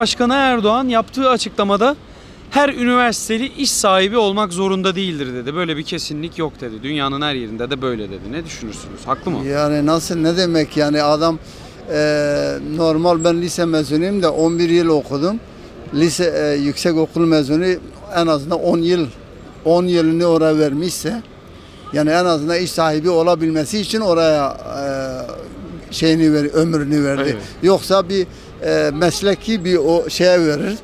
Başkanı Erdoğan yaptığı açıklamada her üniversiteli iş sahibi olmak zorunda değildir dedi. Böyle bir kesinlik yok dedi. Dünyanın her yerinde de böyle dedi. Ne düşünürsünüz? Haklı mı? Yani nasıl ne demek yani adam e, normal ben lise mezunuyum da 11 yıl okudum. Lise e, yüksek okul mezunu en azından 10 yıl 10 yılını oraya vermişse yani en azından iş sahibi olabilmesi için oraya e, şeyini ver, ömrünü verdi. Evet. Yoksa bir e, mesleki bir o şeye verir.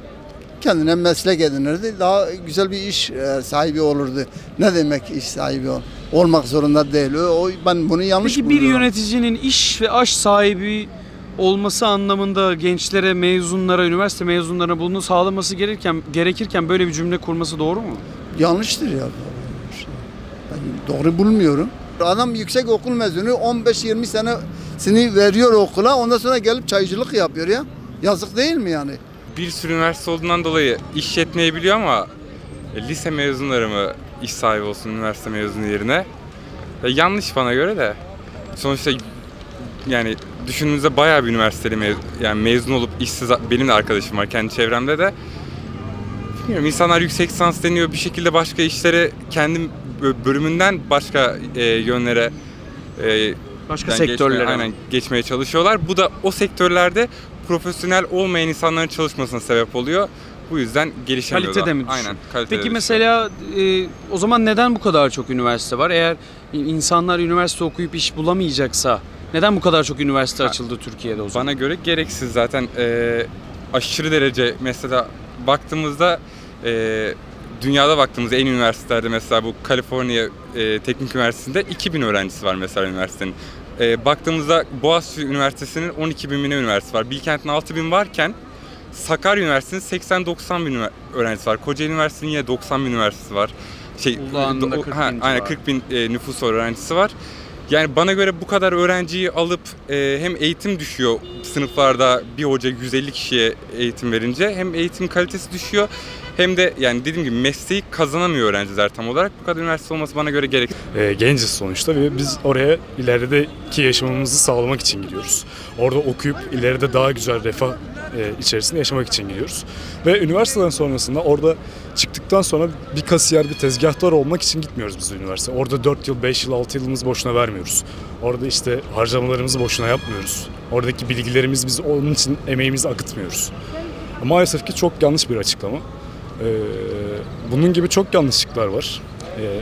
Kendine meslek edinirdi. Daha güzel bir iş e, sahibi olurdu. Ne demek iş sahibi ol? Olmak zorunda değil. O, o- ben bunu yanlış Peki bir buluyorum. yöneticinin iş ve aş sahibi olması anlamında gençlere, mezunlara, üniversite mezunlarına bunu sağlaması gerekirken gerekirken böyle bir cümle kurması doğru mu? Yanlıştır ya. Ben doğru bulmuyorum. Adam yüksek okul mezunu 15-20 senesini veriyor okula ondan sonra gelip çaycılık yapıyor ya. Yazık değil mi yani? bir sürü üniversite olduğundan dolayı iş yetmeyebiliyor ama e, lise mezunları mı iş sahibi olsun üniversite mezunu yerine? E, yanlış bana göre de. Sonuçta yani düşündüğünüzde bayağı bir üniversiteli mez- yani mezun olup işsiz benim de arkadaşım var kendi çevremde de. Bilmiyorum insanlar yüksek lisans deniyor bir şekilde başka işlere kendi bö- bölümünden başka e, yönlere e, Başka ben sektörlere. geçmeye, aynen geçmeye çalışıyorlar. Bu da o sektörlerde profesyonel olmayan insanların çalışmasına sebep oluyor. Bu yüzden gelişemiyorlar. Kalitede mi düşüyor? Aynen. Kalitede Peki mesela e, o zaman neden bu kadar çok üniversite var? Eğer insanlar üniversite okuyup iş bulamayacaksa neden bu kadar çok üniversite Ha, açıldı Türkiye'de o zaman? Bana göre gereksiz zaten e, aşırı derece mesela baktığımızda e, dünyada baktığımızda en üniversitelerde mesela bu Kaliforniya e, Teknik Üniversitesi'nde 2000 öğrencisi var mesela üniversitenin. E, baktığımızda Boğaziçi Üniversitesi'nin 12 bin bine üniversitesi var. Bilkent'in 6 bin varken Sakarya Üniversitesi'nin 80-90 bin öğrencisi var. Kocaeli Üniversitesi'nin yine 90 bin üniversitesi var. Şey, do- 40 ha, aynen civarı. 40 bin e, nüfus öğrencisi var. Yani bana göre bu kadar öğrenciyi alıp e, hem eğitim düşüyor sınıflarda bir hoca 150 kişiye eğitim verince hem eğitim kalitesi düşüyor hem de yani dediğim gibi mesleği kazanamıyor öğrenciler tam olarak. Bu kadar üniversite olması bana göre gerek. e, genciz sonuçta ve biz oraya ilerideki yaşamımızı sağlamak için gidiyoruz. Orada okuyup ileride daha güzel refah e, içerisinde yaşamak için gidiyoruz. Ve üniversiteden sonrasında orada çıktıktan sonra bir kasiyer, bir tezgahtar olmak için gitmiyoruz biz üniversite. Orada 4 yıl, 5 yıl, 6 yılımızı boşuna vermiyoruz. Orada işte harcamalarımızı boşuna yapmıyoruz. Oradaki bilgilerimiz biz onun için emeğimizi akıtmıyoruz. Maalesef ki çok yanlış bir açıklama. Ee, bunun gibi çok yanlışlıklar var. Ee,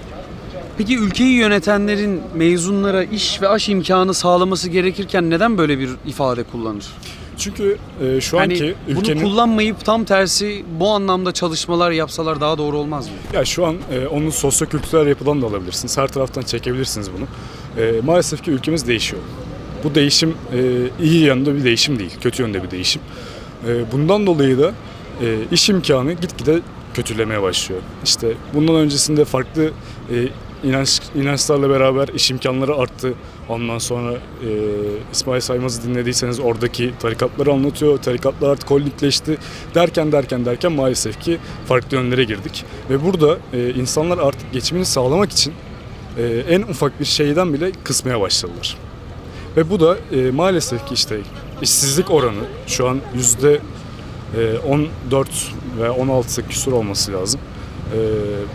Peki ülkeyi yönetenlerin mezunlara iş ve aş imkanı sağlaması gerekirken neden böyle bir ifade kullanır? Çünkü e, şu Yani anki bunu ülkenin kullanmayıp tam tersi bu anlamda çalışmalar yapsalar daha doğru olmaz mı? ya şu an e, onun sosyokültürel yapıdan da alabilirsiniz. Her taraftan çekebilirsiniz bunu. E, maalesef ki ülkemiz değişiyor. Bu değişim e, iyi yanında bir değişim değil, kötü yönde bir değişim. E, bundan dolayı da e, iş imkanı gitgide kötülemeye başlıyor. İşte bundan öncesinde farklı e, inanç inançlarla beraber iş imkanları arttı. Ondan sonra e, İsmail Saymaz'ı dinlediyseniz oradaki tarikatları anlatıyor. Tarikatlar artık holdingleşti. Derken derken derken maalesef ki farklı yönlere girdik. Ve burada e, insanlar artık geçimini sağlamak için e, en ufak bir şeyden bile kısmaya başladılar. Ve bu da e, maalesef ki işte işsizlik oranı şu an yüzde 14 ve 16 küsur olması lazım. E,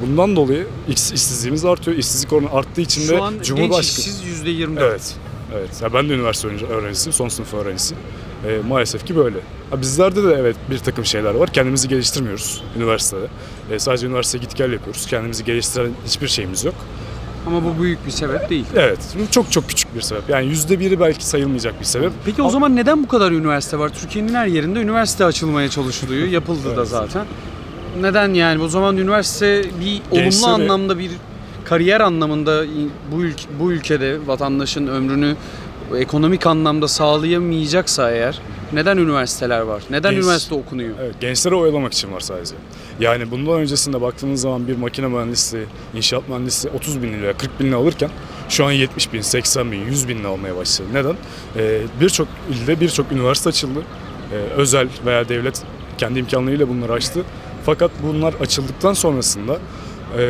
bundan dolayı iş- işsizliğimiz artıyor. İşsizlik oranı arttığı için de Şu an genç Cumhurbaşkanı... işsiz %24. Evet. Evet. Ya ben de üniversite öğrenci- öğrencisiyim, son sınıf öğrencisiyim. E, maalesef ki böyle. Ha, bizlerde de evet bir takım şeyler var. Kendimizi geliştirmiyoruz üniversitede. E, sadece üniversiteye git gel yapıyoruz. Kendimizi geliştiren hiçbir şeyimiz yok. Ama bu büyük bir sebep değil. Evet. Çok çok küçük bir sebep. Yani yüzde biri belki sayılmayacak bir sebep. Peki o zaman neden bu kadar üniversite var? Türkiye'nin her yerinde üniversite açılmaya çalışılıyor. Yapıldı da Evet. zaten. Neden yani? O zaman üniversite bir olumlu Gençlere- anlamda bir kariyer anlamında bu ülke, bu ülkede vatandaşın ömrünü ekonomik anlamda sağlayamayacaksa eğer neden üniversiteler var? Neden Genç- üniversite okunuyor? Evet, gençleri oyalamak için var sadece. Yani bundan öncesinde baktığınız zaman bir makine mühendisi, inşaat mühendisi 30 bin lira, 40 bin lira alırken şu an 70 bin, 80 bin, 100 bin lira almaya başladı. Neden? Ee, birçok ilde birçok üniversite açıldı. Ee, özel veya devlet kendi imkanlarıyla bunları açtı. Fakat bunlar açıldıktan sonrasında e,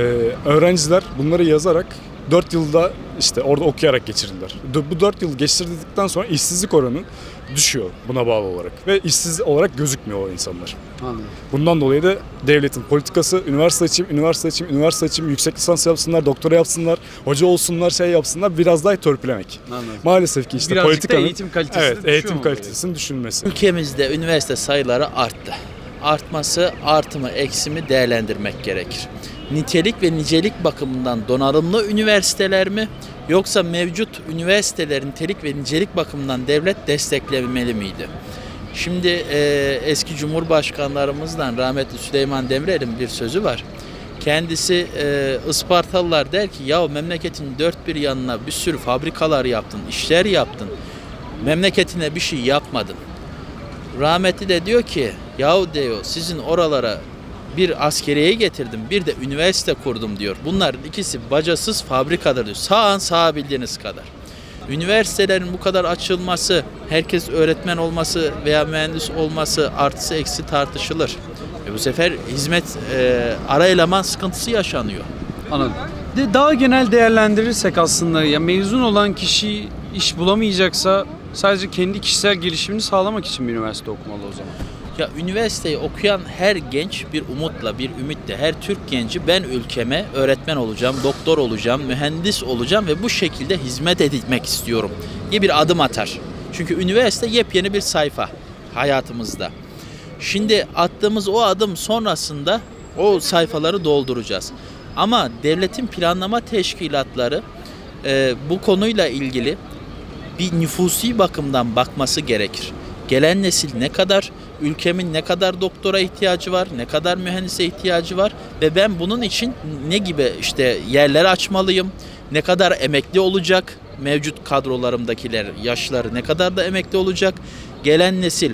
öğrenciler bunları yazarak 4 yılda işte orada okuyarak geçirdiler. Bu 4 yıl geçirdikten sonra işsizlik oranı düşüyor buna bağlı olarak. Ve işsiz olarak gözükmüyor o insanlar. Anladım. Bundan dolayı da devletin politikası üniversite için, üniversite için, üniversite için yüksek lisans yapsınlar, doktora yapsınlar, hoca olsunlar, şey yapsınlar biraz daha törpülemek. Anladım. Maalesef ki işte Birazcık politikanın eğitim kalitesi de evet, eğitim kalitesinin düşülmesi. Ülkemizde üniversite sayıları arttı. Artması artı mı eksi mi değerlendirmek gerekir. Nitelik ve nicelik bakımından donanımlı üniversiteler mi yoksa mevcut üniversitelerin nitelik ve nicelik bakımından devlet desteklemeli miydi? Şimdi e, eski cumhurbaşkanlarımızdan rahmetli Süleyman Demirel'in bir sözü var. Kendisi e, Ispartalılar der ki ya memleketin dört bir yanına bir sürü fabrikalar yaptın, işler yaptın. Memleketine bir şey yapmadın. Rahmetli de diyor ki yahu diyor sizin oralara bir askeriye getirdim bir de üniversite kurdum diyor. Bunların ikisi bacasız fabrikadır diyor. Sağın sağabildiğiniz kadar. Üniversitelerin bu kadar açılması, herkes öğretmen olması veya mühendis olması artısı eksi tartışılır. E bu sefer hizmet e, ara eleman sıkıntısı yaşanıyor. Anladım. Daha genel değerlendirirsek aslında ya mezun olan kişi iş bulamayacaksa sadece kendi kişisel gelişimini sağlamak için bir üniversite okumalı o zaman. Ya üniversiteyi okuyan her genç bir umutla, bir ümitle, her Türk genci ben ülkeme öğretmen olacağım, doktor olacağım, mühendis olacağım ve bu şekilde hizmet etmek istiyorum diye bir adım atar. Çünkü üniversite yepyeni bir sayfa hayatımızda. Şimdi attığımız o adım sonrasında o sayfaları dolduracağız. Ama devletin planlama teşkilatları e, bu konuyla ilgili bir nüfusi bakımdan bakması gerekir. Gelen nesil ne kadar, ülkemin ne kadar doktora ihtiyacı var, ne kadar mühendise ihtiyacı var ve ben bunun için ne gibi işte yerler açmalıyım, ne kadar emekli olacak, mevcut kadrolarımdakiler, yaşları ne kadar da emekli olacak, gelen nesil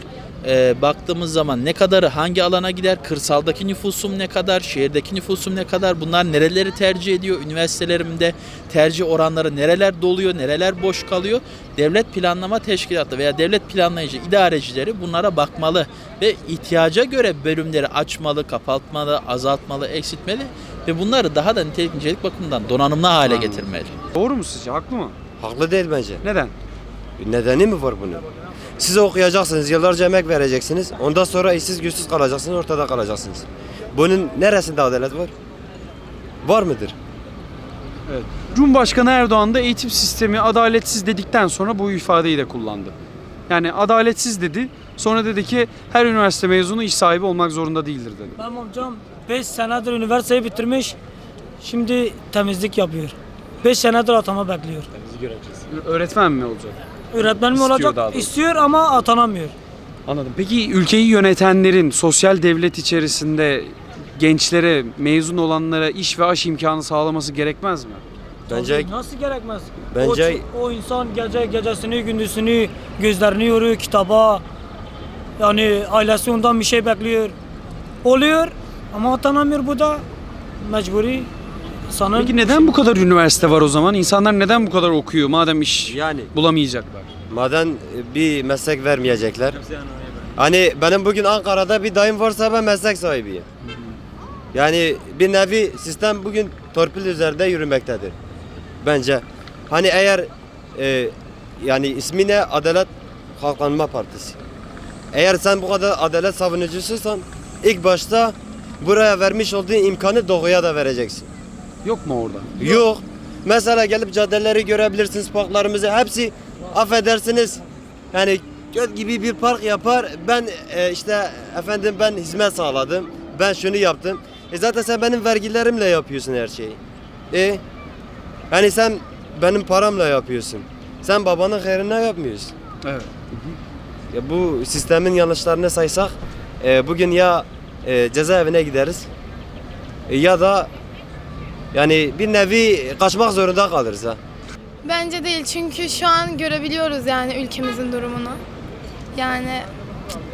e, baktığımız zaman ne kadarı hangi alana gider, kırsaldaki nüfusum ne kadar, şehirdeki nüfusum ne kadar, bunlar nereleri tercih ediyor, üniversitelerimde tercih oranları nereler doluyor, nereler boş kalıyor. Devlet planlama teşkilatı veya devlet planlayıcı idarecileri bunlara bakmalı ve ihtiyaca göre bölümleri açmalı, kapatmalı, azaltmalı, eksiltmeli ve bunları daha da nitelik nicelik bakımından donanımlı hale Anladım. getirmeli. Doğru mu sizce? Haklı mı? Haklı değil bence. Neden? Nedeni mi var bunun? Siz okuyacaksınız, yıllarca emek vereceksiniz. Ondan sonra işsiz güçsüz kalacaksınız, ortada kalacaksınız. Bunun neresinde adalet var? Var mıdır? Cumhurbaşkanı Erdoğan da eğitim sistemi adaletsiz dedikten sonra bu ifadeyi de kullandı. Yani adaletsiz dedi. Sonra dedi ki her üniversite mezunu iş sahibi olmak zorunda değildir dedi. Benim amcam 5 senedir üniversiteyi bitirmiş. Şimdi temizlik yapıyor. 5 senedir atama bekliyor. Öğretmen mi olacak? Öğretmen mi İstiyor olacak? daha doğrusu. İstiyor ama atanamıyor. Anladım. Peki ülkeyi yönetenlerin sosyal devlet içerisinde gençlere, mezun olanlara iş ve aş imkanı sağlaması gerekmez mi? Bence Nasıl gerekmez? Bence- O, o insan gece gecesini gündüzünü gözlerini yoruyor kitaba. Yani ailesi ondan bir şey bekliyor. Oluyor ama atanamıyor bu da mecburi. Sanırım Peki neden bu kadar üniversite var o zaman? İnsanlar neden bu kadar okuyor madem iş yani bulamayacaklar? maden bir meslek vermeyecekler. Hani benim bugün Ankara'da bir dayım varsa ben meslek sahibiyim. Yani bir nevi sistem bugün torpil üzerinde yürümektedir. Bence. Hani eğer e, yani ismi ne? Adalet Kalkınma Partisi. Eğer sen bu kadar adalet savunucususan ilk başta buraya vermiş olduğun imkanı doğuya da vereceksin. Yok mu orada? Yok. Mesela gelip caddeleri görebilirsiniz, parklarımızı. Hepsi affedersiniz. Yani göt gibi bir park yapar. Ben e, işte efendim ben hizmet sağladım. Ben şunu yaptım. E zaten sen benim vergilerimle yapıyorsun her şeyi. E yani sen benim paramla yapıyorsun. Sen babanın hayrına yapmıyorsun. Evet. Ya bu sistemin yanlışlarını saysak e, bugün ya e, cezaevine gideriz e, ya da yani bir nevi kaçmak zorunda kalırız ha. Bence değil çünkü şu an görebiliyoruz yani ülkemizin durumunu. Yani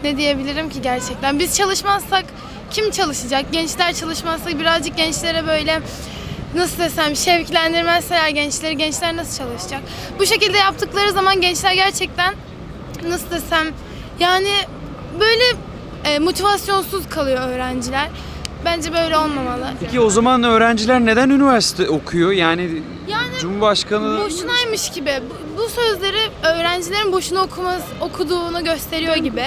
ne diyebilirim ki gerçekten. Biz çalışmazsak kim çalışacak? Gençler çalışmazsa birazcık gençlere böyle nasıl desem şevklendirmezseler gençleri gençler nasıl çalışacak? Bu şekilde yaptıkları zaman gençler gerçekten nasıl desem yani böyle e, motivasyonsuz kalıyor öğrenciler. Bence böyle olmamalı. Peki o zaman öğrenciler neden üniversite okuyor? Yani Yani Cumhurbaşkanı boşunaymış gibi. Bu, bu sözleri öğrencilerin boşuna okuması, okuduğunu gösteriyor gibi.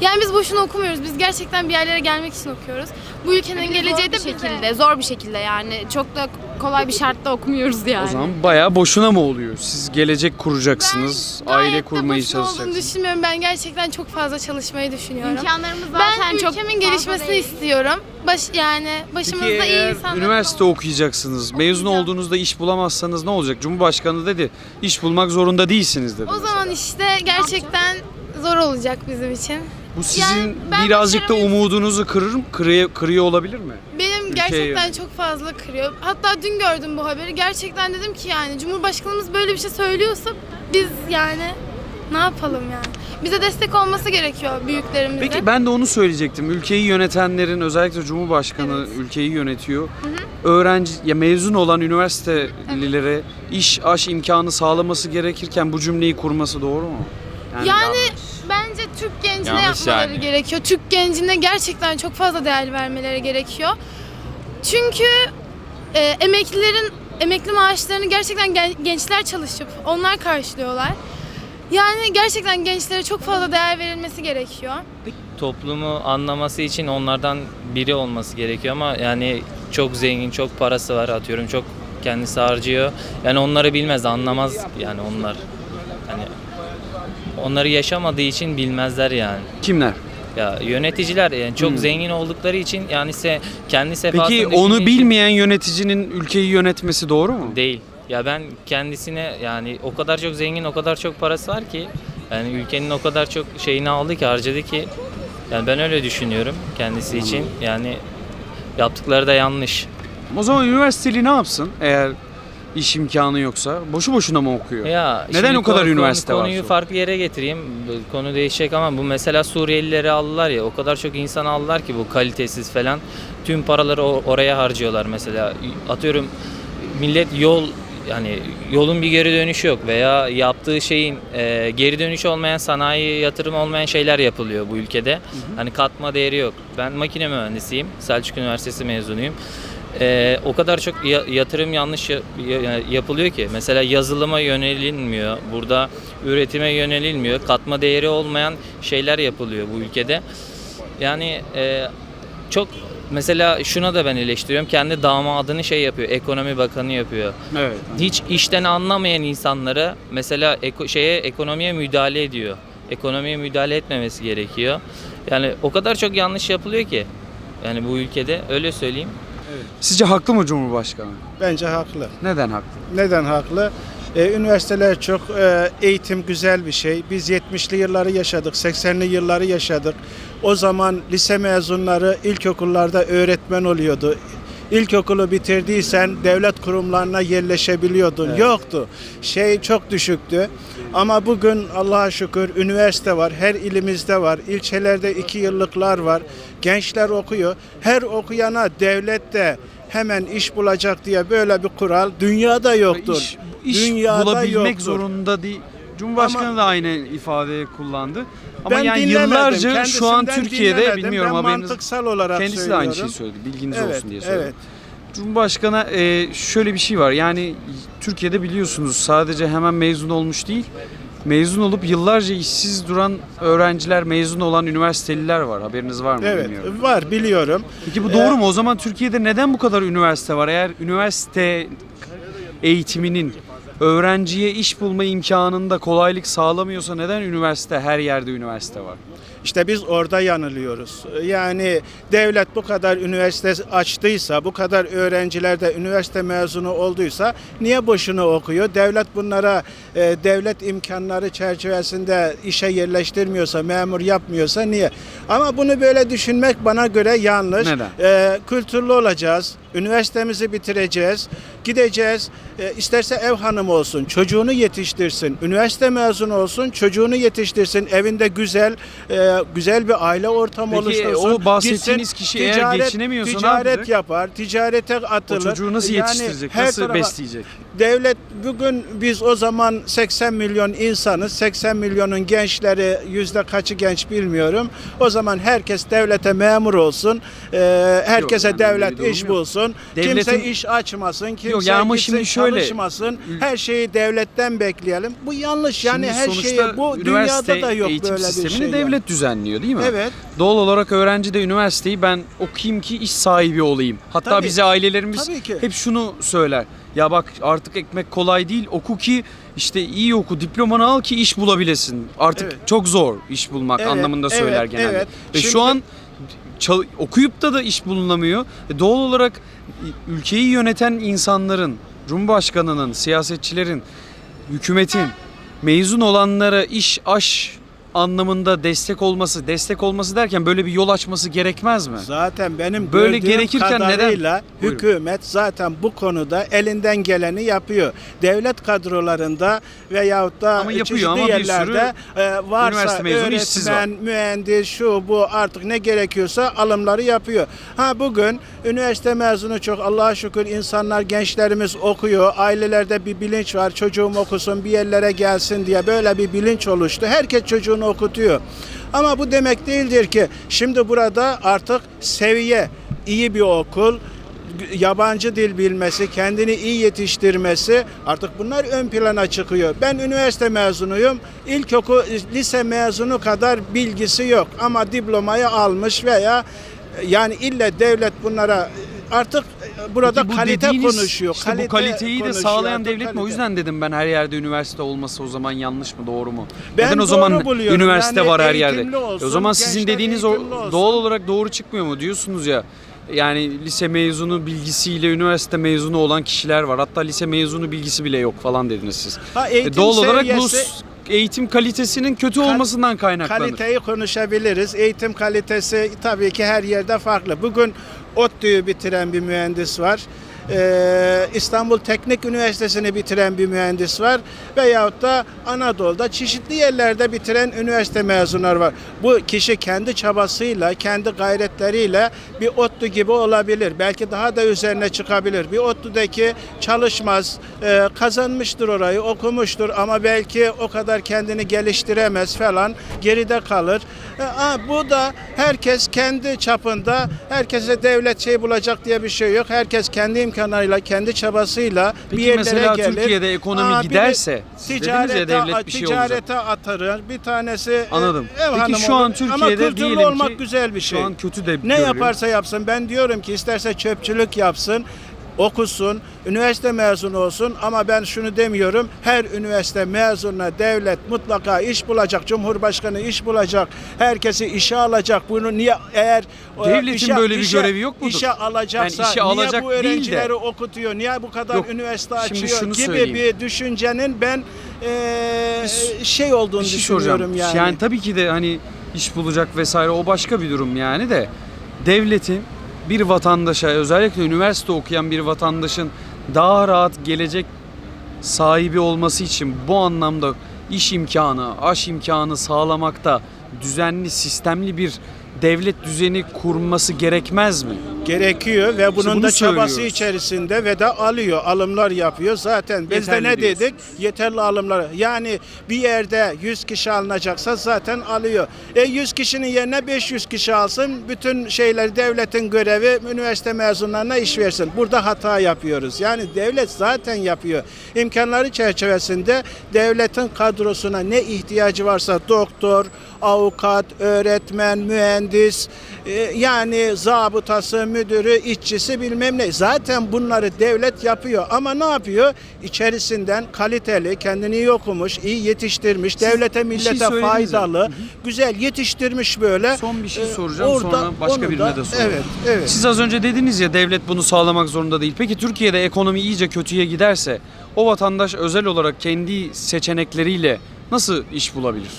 Yani biz boşuna okumuyoruz. Biz gerçekten bir yerlere gelmek için okuyoruz. Bu ülkenin geleceği de bir bize. şekilde, zor bir şekilde yani. Çok da kolay bir şartta okumuyoruz yani. o zaman bayağı boşuna mı oluyor? Siz gelecek kuracaksınız, Ben aile kurmayı boşuna olduğunu çalışacaksınız. düşünmüyorum. Ben gerçekten çok fazla çalışmayı düşünüyorum. İmkanlarımız zaten ben çok ülkemin fazla gelişmesini değil. istiyorum. Baş, yani başımızda Peki iyi eğer insanlar üniversite okuyacaksınız, mezun Okuyacağım. olduğunuzda iş bulamazsanız ne olacak? Cumhurbaşkanı dedi, iş bulmak zorunda değilsiniz dedi. O mesela. zaman işte gerçekten zor olacak bizim için. Bu sizin Yani birazcık da umudunuzu kırır, kırıyor, kırıyor olabilir mi? Benim gerçekten yönelik. çok fazla kırıyor. Hatta dün gördüm bu haberi. Gerçekten dedim ki yani Cumhurbaşkanımız böyle bir şey söylüyorsa biz yani ne yapalım yani? Bize destek olması gerekiyor büyüklerimize. Peki ben de onu söyleyecektim. Ülkeyi yönetenlerin özellikle Cumhurbaşkanı ülkeyi yönetiyor. Öğrenci ya mezun olan üniversitelilere iş aş imkanı sağlaması gerekirken bu cümleyi kurması doğru mu? Yani bence Türk gencine Yanlış yapmaları yani. gerekiyor. Türk gencine gerçekten çok fazla değer vermeleri gerekiyor. Çünkü e, emeklilerin emekli maaşlarını gerçekten gen- gençler çalışıp onlar karşılıyorlar. Yani gerçekten gençlere çok fazla değer verilmesi gerekiyor. toplumu anlaması için onlardan biri olması gerekiyor ama yani çok zengin, çok parası var atıyorum çok kendisi harcıyor. Yani onları bilmez, anlamaz yani onlar. Hani onları yaşamadığı için bilmezler yani. Kimler? Ya yöneticiler yani çok zengin oldukları için yani se kendi sefasını Peki düşündüğü onu için bilmeyen yöneticinin ülkeyi yönetmesi doğru mu? değil. Ya ben kendisine yani o kadar çok zengin, o kadar çok parası var ki yani ülkenin o kadar çok şeyini aldı ki harcadı ki yani ben öyle düşünüyorum kendisi için. Yani yaptıkları da yanlış. O zaman üniversiteli ne yapsın eğer iş imkanı yoksa? Boşu boşuna mı okuyor? Ya Neden o kadar konu- üniversite var? Konuyu farklı yere getireyim. Konu değişecek ama bu mesela Suriyelileri aldılar ya o kadar çok insan aldılar ki bu kalitesiz falan. Tüm paraları oraya harcıyorlar mesela. Atıyorum millet yol yani yolun bir geri dönüşü yok veya yaptığı şeyin e, geri dönüşü olmayan sanayi yatırım olmayan şeyler yapılıyor bu ülkede. Hani katma değeri yok. Ben makine mühendisiyim. Selçuk Üniversitesi mezunuyum. E, o kadar çok ya- yatırım yanlış ya- ya- yapılıyor ki. Mesela yazılıma yönelinmiyor. Burada üretime yönelilmiyor. Katma değeri olmayan şeyler yapılıyor bu ülkede. Yani e, çok mesela şuna da ben eleştiriyorum. Kendi damadını şey yapıyor. Ekonomi bakanı yapıyor. Evet. Hiç işten anlamayan insanlara mesela eko- şeye ekonomiye müdahale ediyor. Ekonomiye müdahale etmemesi gerekiyor. Yani o kadar çok yanlış yapılıyor ki. Yani bu ülkede öyle söyleyeyim. Sizce haklı mı Cumhurbaşkanı? Bence haklı. Neden haklı? Neden haklı? Ee, üniversiteler çok, e, eğitim güzel bir şey. Biz 70'li yılları yaşadık, 80'li yılları yaşadık. O zaman lise mezunları ilkokullarda öğretmen oluyordu. İlkokulu bitirdiysen devlet kurumlarına yerleşebiliyordun. Yoktu. Şey çok düşüktü. Ama bugün Allah'a şükür üniversite var. Her ilimizde var. İlçelerde iki yıllıklar var. Gençler okuyor. Her okuyana devlet de hemen iş bulacak diye böyle bir kural dünyada yoktur. İş, iş Dünyada bulabilmek yoktur. zorunda değil. Cumhurbaşkanı Ama- da aynı ifadeyi kullandı. Ama Ben yani dinlemedim, yıllarca şu an Türkiye'de dinlemedim. bilmiyorum ben haberiniz. mantıksal olarak Kendisi de aynı şeyi söyledi. Bilginiz Evet, olsun diye söyledi. evet. Cumhurbaşkanı e, şöyle bir şey var. Yani Türkiye'de biliyorsunuz sadece hemen mezun olmuş değil. Mezun olup yıllarca işsiz duran öğrenciler, mezun olan üniversiteliler var. Haberiniz var mı Evet, bilmiyorum. var biliyorum. Peki bu Ee, doğru mu? O zaman Türkiye'de neden bu kadar üniversite var? Eğer üniversite eğitiminin öğrenciye iş bulma imkanında kolaylık sağlamıyorsa neden üniversite her yerde üniversite var? İşte biz orada yanılıyoruz. Yani devlet bu kadar üniversite açtıysa, bu kadar öğrenciler de üniversite mezunu olduysa niye boşuna okuyor? Devlet bunlara e, devlet imkanları çerçevesinde işe yerleştirmiyorsa, memur yapmıyorsa niye? Ama bunu böyle düşünmek bana göre yanlış. Neden? E, kültürlü olacağız. Üniversitemizi bitireceğiz. Gideceğiz. E, isterse ev hanımı olsun. Çocuğunu yetiştirsin. Üniversite mezunu olsun. Çocuğunu yetiştirsin. Evinde güzel, e, e, güzel bir aile ortamı Peki, oluştursun. o bahsettiğiniz Gitsin, kişi eğer geçinemiyorsa ne ticaret yapacak? yapar, ticarete O atılır. çocuğu nasıl Yani yetiştirecek? her Nasıl besleyecek? Devlet bugün biz o zaman 80 milyon insanız. 80 milyonun gençleri yüzde kaçı genç bilmiyorum. O zaman herkes devlete memur olsun. Ee, herkese yani öyle bir devlet iş yok. Bulsun. Devletin- Kimse iş açmasın. Kimse ya ama gitsin şimdi şöyle- çalışmasın. Her şeyi devletten bekleyelim. Bu yanlış. Yani Şimdi her şeyi bu dünyada da yok böyle bir şey. yani. devlet düzenliyor değil mi? Evet. Doğal olarak öğrenci de üniversiteyi ben okuyayım ki iş sahibi olayım. Hatta Tabii. bize ailelerimiz hep şunu söyler. Ya bak artık ekmek kolay değil. Oku ki işte iyi oku, diplomanı al ki iş bulabilesin. Artık Evet. çok zor iş bulmak Evet, anlamında söyler evet, genelde. evet. Ve Şimdi- şu an çal- okuyup da da iş bulunamıyor. E, Doğal olarak ülkeyi yöneten insanların, Cumhurbaşkanının, siyasetçilerin, hükümetin mezun olanlara iş aş anlamında destek olması, destek olması derken böyle bir yol açması gerekmez mi? Zaten benim Böyle gördüğüm gerekirken neden- kadarıyla Buyurun. hükümet zaten bu konuda elinden geleni yapıyor. Devlet kadrolarında veyahut da Ama yapıyor çeşitli ama bir yerlerde e, varsa üniversite mezunu işsiz var. öğretmen, mühendis, şu bu artık ne gerekiyorsa alımları yapıyor. Ha bugün üniversite mezunu çok Allah'a şükür insanlar, gençlerimiz okuyor. Ailelerde bir bilinç var. Çocuğum okusun, bir yerlere gelsin diye böyle bir bilinç oluştu. Herkes çocuğunu okutuyor. Ama bu demek değildir ki şimdi burada artık seviye iyi bir okul, yabancı dil bilmesi, kendini iyi yetiştirmesi artık bunlar ön plana çıkıyor. Ben üniversite mezunuyum. İlkokul, lise mezunu kadar bilgisi yok ama diplomayı almış veya yani ille devlet bunlara artık burada Peki bu kalite dediğiniz, konuşuyor. işte bu kaliteyi de konuşuyor, sağlayan artık devlet mi? O kalite. yüzden dedim ben her yerde üniversite olması o zaman yanlış mı doğru mu? Ben Neden o zaman buluyorum. üniversite Yani var her yerde? olsun, E o zaman sizin dediğiniz o olsun. doğal olarak doğru çıkmıyor mu diyorsunuz ya? Yani lise mezunu bilgisiyle üniversite mezunu olan kişiler var. Hatta lise mezunu bilgisi bile yok falan dediniz siz. Ha, E doğal olarak bu eğitim kalitesinin kötü olmasından kaynaklanır. Kaliteyi konuşabiliriz. Eğitim kalitesi tabii ki her yerde farklı. Bugün ODTÜ'yü bitiren bir mühendis var. Ee, İstanbul Teknik Üniversitesi'ni bitiren bir mühendis var. Veyahut da Anadolu'da çeşitli yerlerde bitiren üniversite mezunlar var. Bu kişi kendi çabasıyla, kendi gayretleriyle bir ODTÜ gibi olabilir. Belki daha da üzerine çıkabilir. Bir ODTÜ'deki çalışmaz, e, kazanmıştır orayı, okumuştur ama belki o kadar kendini geliştiremez falan, geride kalır. E, bu da herkes kendi çapında, herkese devlet şey bulacak diye bir şey yok. Herkes kendi imkanlarıyla, kendi çabasıyla bir Peki yerlere mesela gelir. Ticare'de ekonomi Aa, biri giderse, ticarete, devlet bir şey olacak. ticarete atarır. Bir tanesi e, Anladım. ev Peki hanımı şu an olur. Ama Türkiye'de kültürlü diyelim olmak ki güzel bir şey. Şu an kötü de Ne görülüyor. yaparsa yapsın ben diyorum ki isterse çöpçülük yapsın, okusun, üniversite mezunu olsun ama ben şunu demiyorum. Her üniversite mezununa devlet mutlaka iş bulacak, Cumhurbaşkanı iş bulacak, herkesi işe alacak. Bunu niye eğer e, Devletin böyle bir görevi yok mudur? İşe alacaksa Yani işe niye alacak bu değil de- öğrencileri okutuyor, niye bu kadar Yok, üniversite şimdi açıyor şunu gibi söyleyeyim. bir düşüncenin ben e, şey olduğunu bir şey düşünüyorum soracağım. yani. Yani tabii ki de hani iş bulacak vesaire o başka bir durum yani de devletin bir vatandaşa özellikle üniversite okuyan bir vatandaşın daha rahat gelecek sahibi olması için bu anlamda iş imkanı, aş imkanı sağlamakta düzenli, sistemli bir devlet düzeni kurması gerekmez mi? Gerekiyor ve bunun bunu da çabası söylüyoruz. içerisinde ve de alıyor, alımlar yapıyor. Zaten biz de ne diyorsun. dedik? Yeterli alımlar. Yani bir yerde 100 kişi alınacaksa zaten alıyor. E 100 kişinin yerine 500 kişi alsın. Bütün şeyler devletin görevi üniversite mezunlarına iş versin. Burada hata yapıyoruz. Yani devlet zaten yapıyor. İmkanları çerçevesinde devletin kadrosuna ne ihtiyacı varsa doktor, avukat, öğretmen, mühendis, e, yani zabıtası, müdürü, işçisi bilmem ne. Zaten bunları devlet yapıyor ama ne yapıyor? İçerisinden kaliteli, kendini iyi okumuş, iyi yetiştirmiş, devlete, bir şey millete ya. faydalı, güzel yetiştirmiş böyle. Son bir şey Ee, soracağım orada sonra başka birine da- de sorarım. Evet, evet. Siz az önce dediniz ya devlet bunu sağlamak zorunda değil. Peki Türkiye'de ekonomi iyice kötüye giderse o vatandaş özel olarak kendi seçenekleriyle nasıl iş bulabilir?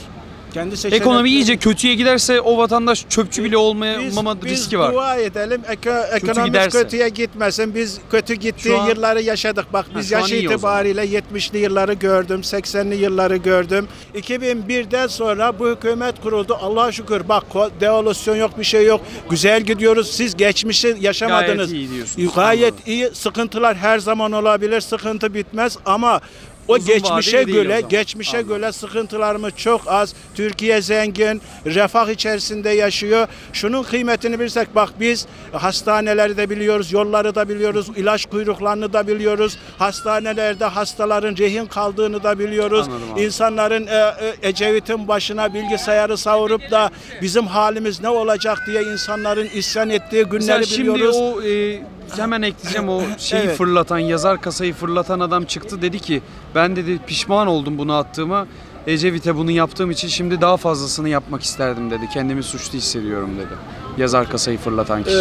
Kendi seçenekleri. Ekonomi iyice kötüye giderse o vatandaş çöpçü bile olmama biz riski var. dua edelim eko- ekonomimiz giderse. kötüye gitmesin. Biz kötü gittiği an- yılları yaşadık. Bak Ha, biz an yaş itibariyle 70'li yılları gördüm, 80'li yılları gördüm. 2001'den sonra bu hükümet kuruldu. Allah'a şükür bak devalüasyon yok bir şey yok. Güzel gidiyoruz. Siz geçmişi yaşamadınız. Gayet iyi diyorsunuz. Gayet Anladım. iyi. Sıkıntılar her zaman olabilir. Sıkıntı bitmez ama o Uzun geçmişe vadeli değil o göre zaman. geçmişe Anladım. göre sıkıntılarımız çok az. Türkiye zengin, refah içerisinde yaşıyor. Şunun kıymetini bilsek bak biz hastaneleri de biliyoruz, yolları da biliyoruz, ilaç kuyruklarını da biliyoruz. Hastanelerde hastaların rehin kaldığını da biliyoruz. Anladım abi. İnsanların e, e, Ecevit'in başına bilgisayarı savurup da bizim halimiz ne olacak diye insanların isyan ettiği Mesela günleri şimdi biliyoruz. o e, hemen ekleyeceğim o şeyi Evet. fırlatan yazar kasayı fırlatan adam çıktı dedi ki ben dedi pişman oldum bunu attığıma Ecevit'e bunu yaptığım için şimdi daha fazlasını yapmak isterdim dedi. Kendimi suçlu hissediyorum dedi. Yazar kasayı fırlatan kişi. Ee,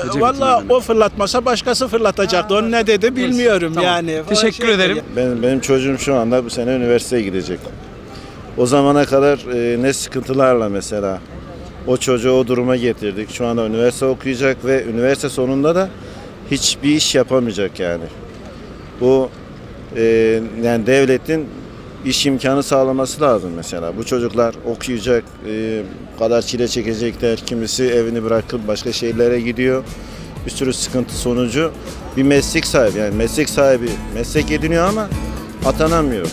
Ecevit'in Valla o fırlatmasa başkası fırlatacaktı. Onu ne dedi bilmiyorum tamam. yani. Teşekkür Şey- ederim. Benim, benim çocuğum şu anda bu sene üniversiteye gidecek. O zamana kadar e, ne sıkıntılarla mesela o çocuğu o duruma getirdik. Şu anda üniversite okuyacak ve üniversite sonunda da hiçbir iş yapamayacak yani. Bu e, yani devletin iş imkanı sağlaması lazım mesela. Bu çocuklar okuyacak, e, kadar çile çekecekler. Kimisi evini bırakıp başka şehirlere gidiyor. Bir sürü sıkıntı sonucu bir meslek sahibi yani meslek sahibi meslek ediniyor ama atanamıyor.